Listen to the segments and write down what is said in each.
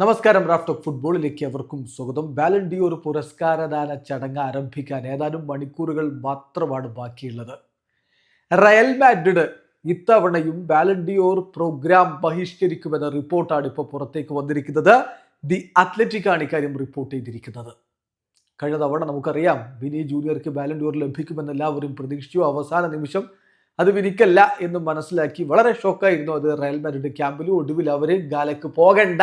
നമസ്കാരം raft of ഫുട്ബോളിലേക്ക് അവർക്കും സ്വാഗതം. ബാലൻഡിയോർ പുരസ്കാരദാന ചടങ്ങ് ആരംഭിക്കാൻ ഏതാനും മണിക്കൂറുകൾ മാത്രമാണ് ബാക്കിയുള്ളത്. റയൽ മാഡ്രിഡ് ഇത്തവണയും ബാലൻഡിയോർ പ്രോഗ്രാം ബഹിഷ്കരിക്കുമെന്ന റിപ്പോർട്ടാണ് ഇപ്പോൾ പുറത്തേക്ക് വന്നിരിക്കുന്നത്. ദി അത്ലറ്റിക് ആണ് ഇക്കാര്യം റിപ്പോർട്ട് ചെയ്തിരിക്കുന്നത്. കഴിഞ്ഞ തവണ നമുക്കറിയാം വിനി ജൂനിയർക്ക് ബാലൻഡിയോർ ലഭിക്കുമെന്ന് എല്ലാവരും പ്രതീക്ഷിച്ചു. അവസാന നിമിഷം അത് വിനിക്കല്ല എന്ന് മനസ്സിലാക്കി വളരെ ഷോക്കായിരുന്നു. അത് റയൽ മാഡ്രിഡ് ക്യാമ്പിലും ഒടുവിൽ അവരെ ഗാലക്ക് പോകണ്ട.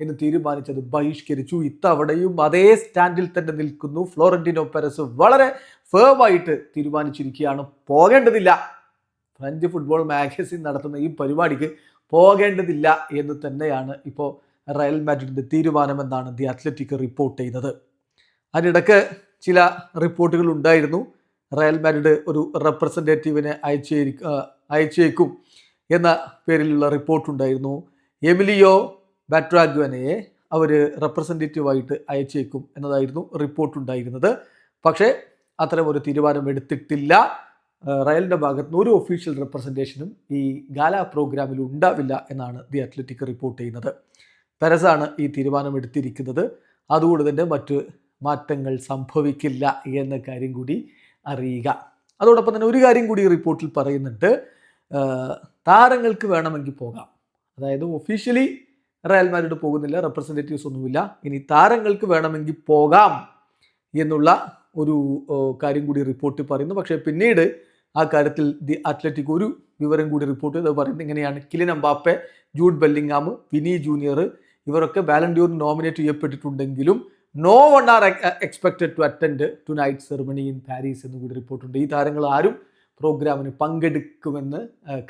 എന്ന് തീരുമാനിച്ചത് ബഹിഷ്കരിച്ചു. ഇത്തവണയും അതേ സ്റ്റാൻഡിൽ തന്നെ നിൽക്കുന്നു. ഫ്ലോറന്റിനോ പെരസ് വളരെ ഫേവായിട്ട് തീരുമാനിച്ചിരിക്കുകയാണ്. പോകേണ്ടതില്ല. ഫ്രഞ്ച് ഫുട്ബോൾ മാഗസിൻ നടത്തുന്ന ഈ പരിപാടിക്ക് പോകേണ്ടതില്ല എന്ന് തന്നെയാണ് ഇപ്പോൾ റയൽ മാഡ്രിഡിന്റെ തീരുമാനമെന്നാണ് ദി അത്ലറ്റിക് റിപ്പോർട്ട് ചെയ്തത് അതിനിടക്ക് ചില റിപ്പോർട്ടുകൾ ഉണ്ടായിരുന്നു. റയൽ മാഡ്രിഡ് ഒരു റെപ്രസെന്റേറ്റീവിനെ അയച്ചേ അയച്ചേക്കും എന്ന പേരിലുള്ള റിപ്പോർട്ടുണ്ടായിരുന്നു. എമിലിയോ ബാട്രാഗ്വനയെ അവർ റെപ്രസെന്റേറ്റീവായിട്ട് അയച്ചേക്കും എന്നതായിരുന്നു റിപ്പോർട്ടുണ്ടായിരുന്നത്. പക്ഷേ അത്തരം ഒരു തീരുമാനം എടുത്തിട്ടില്ല. റയലിന്റെ ഭാഗത്ത് നിന്ന് ഒരു ഒഫീഷ്യൽ റെപ്രസെന്റേഷനും ഈ ഗാല പ്രോഗ്രാമിൽ ഉണ്ടാവില്ല എന്നാണ് ദി അത്ലറ്റിക് റിപ്പോർട്ട് ചെയ്യുന്നത്. പെരസാണ് ഈ തീരുമാനം എടുത്തിരിക്കുന്നത്. അതുകൊണ്ട് തന്നെ മറ്റ് മാറ്റങ്ങൾ സംഭവിക്കില്ല എന്ന കാര്യം കൂടി അറിയുക. അതോടൊപ്പം തന്നെ ഒരു കാര്യം കൂടി റിപ്പോർട്ടിൽ പറയുന്നുണ്ട്. താരങ്ങൾക്ക് വേണമെങ്കിൽ പോകാം. അതായത് ഒഫീഷ്യലി റയൽ മാഡ്രിഡ് പോകുന്നില്ല റെപ്രസെന്റേറ്റീവ്സ് ഒന്നുമില്ല. ഇനി താരങ്ങൾക്ക് വേണമെങ്കിൽ പോകാം എന്നുള്ള ഒരു കാര്യം കൂടി റിപ്പോർട്ട് പറയുന്നു. പക്ഷേ പിന്നീട് ആ കാര്യത്തിൽ ദി അത്ലറ്റിക് ഒരു വിവരം കൂടി റിപ്പോർട്ട് ചെയ്ത്. പറയുന്നത് ഇങ്ങനെയാണ്. Kylian Mbappe Jude Bellingham Vini Junior ഇവരൊക്കെ Ballon d'Or nominate ചെയ്യപ്പെട്ടിട്ടുണ്ടെങ്കിലും no one are expected to attend tonight ceremony in Paris എന്ന് കൂടി റിപ്പോർട്ടുണ്ട് ഈ താരങ്ങൾ ആരും പ്രോഗ്രാമിന് പങ്കെടുക്കുമെന്ന്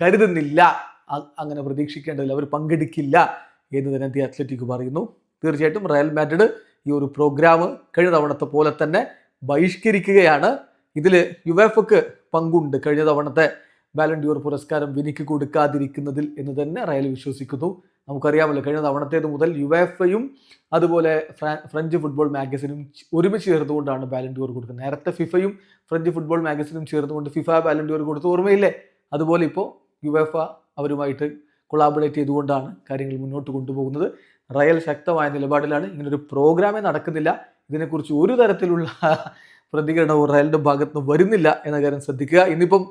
കരുതുന്നില്ല. അങ്ങനെ പ്രതീക്ഷിക്കേണ്ടതില്ല. അവർ പങ്കെടുക്കില്ല. എന്ന് തന്നെ ദി അത്ലറ്റിക് പറയുന്നു. തീർച്ചയായിട്ടും റയൽ മാഡ്രിഡ് ഈ ഒരു പ്രോഗ്രാം കഴിഞ്ഞ തവണത്തെ പോലെ തന്നെ ബഹിഷ്കരിക്കുകയാണ്. ഇതിൽ യുവേഫക്ക് പങ്കുണ്ട്. കഴിഞ്ഞ തവണത്തെ ബാലൻഡ്യൂർ പുരസ്കാരം വിനിക്ക് കൊടുക്കാതിരിക്കുന്നതിൽ എന്ന് തന്നെ റയൽ വിശ്വസിക്കുന്നു. നമുക്കറിയാമല്ലോ കഴിഞ്ഞ തവണത്തേത് മുതൽ യുവേഫയും അതുപോലെ ഫ്രഞ്ച് ഫുട്ബോൾ മാഗസിനും ഒരുമിച്ച് ചേർന്നുകൊണ്ടാണ് ബാലൻഡ്യൂർ കൊടുക്കുന്നത്. നേരത്തെ ഫിഫയും ഫ്രഞ്ച് ഫുട്ബോൾ മാഗസിനും ചേർന്നുകൊണ്ട് ഫിഫ ബാലൻഡ്യൂർ കൊടുത്ത് ഓർമ്മയില്ലേ? അതുപോലെ ഇപ്പോൾ യുവേഫ അവരുമായിട്ട് കൊളാബറേറ്റ് ചെയ്തുകൊണ്ടാണ് കാര്യങ്ങൾ മുന്നോട്ട് കൊണ്ടുപോകുന്നത്. റയൽ ശക്തമായ നിലപാടിലാണ്. ഇങ്ങനൊരു പ്രോഗ്രാമേ നടക്കുന്നില്ല. ഇതിനെക്കുറിച്ച് ഒരു തരത്തിലുള്ള പ്രതികരണവും റയലിന്റെ ഭാഗത്ത് നിന്ന് വരുന്നില്ല എന്ന കാര്യം ശ്രദ്ധിക്കുക. ഇന്നിപ്പം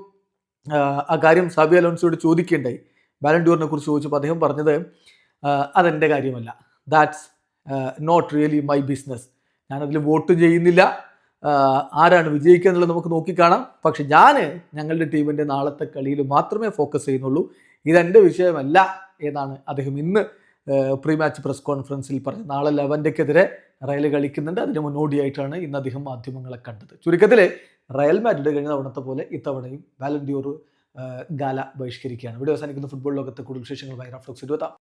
ആ, കാര്യം സാബി അലോൺസോട് ചോദിക്കേണ്ടായി. ബാലൻഡ്യൂറിനെ കുറിച്ച് ചോദിച്ചപ്പോൾ അദ്ദേഹം പറഞ്ഞത് അതെന്റെ കാര്യമല്ല. That's not really my business ഞാനതിൽ വോട്ട് ചെയ്യുന്നില്ല. ആരാണ് വിജയിക്കുക എന്നുള്ളത് നമുക്ക് നോക്കിക്കാണാം. പക്ഷെ ഞാൻ ഞങ്ങളുടെ ടീമിന്റെ നാളത്തെ കളിയിൽ മാത്രമേ ഫോക്കസ് ചെയ്യുന്നുള്ളൂ. ഇതെന്റെ വിഷയമല്ല എന്നാണ് അദ്ദേഹം ഇന്ന് പ്രീ മാച്ച് പ്രസ് കോൺഫറൻസിൽ പറഞ്ഞു നാളെ ലെവന്റെക്കെതിരെ റയൽ കളിക്കുന്നുണ്ട്. അതിന് മുന്നോടിയായിട്ടാണ് ഇന്ന് അദ്ദേഹം മാധ്യമങ്ങളെ കണ്ടത്. ചുരുക്കത്തിൽ റയൽ മാഡ്രിഡ് കഴിഞ്ഞ തവണത്തെ പോലെ ഇത്തവണയും വാലന്റിയോർ ഗാല ബഹിഷ്കരിക്കുകയാണ്. ഇവിടെ അവസാനിക്കുന്ന ഫുട്ബോൾ ലോകത്തെ കൂടുതൽ വിശേഷങ്ങൾ വൈറാഫ്ലോക്സ് ഇരുപത്താം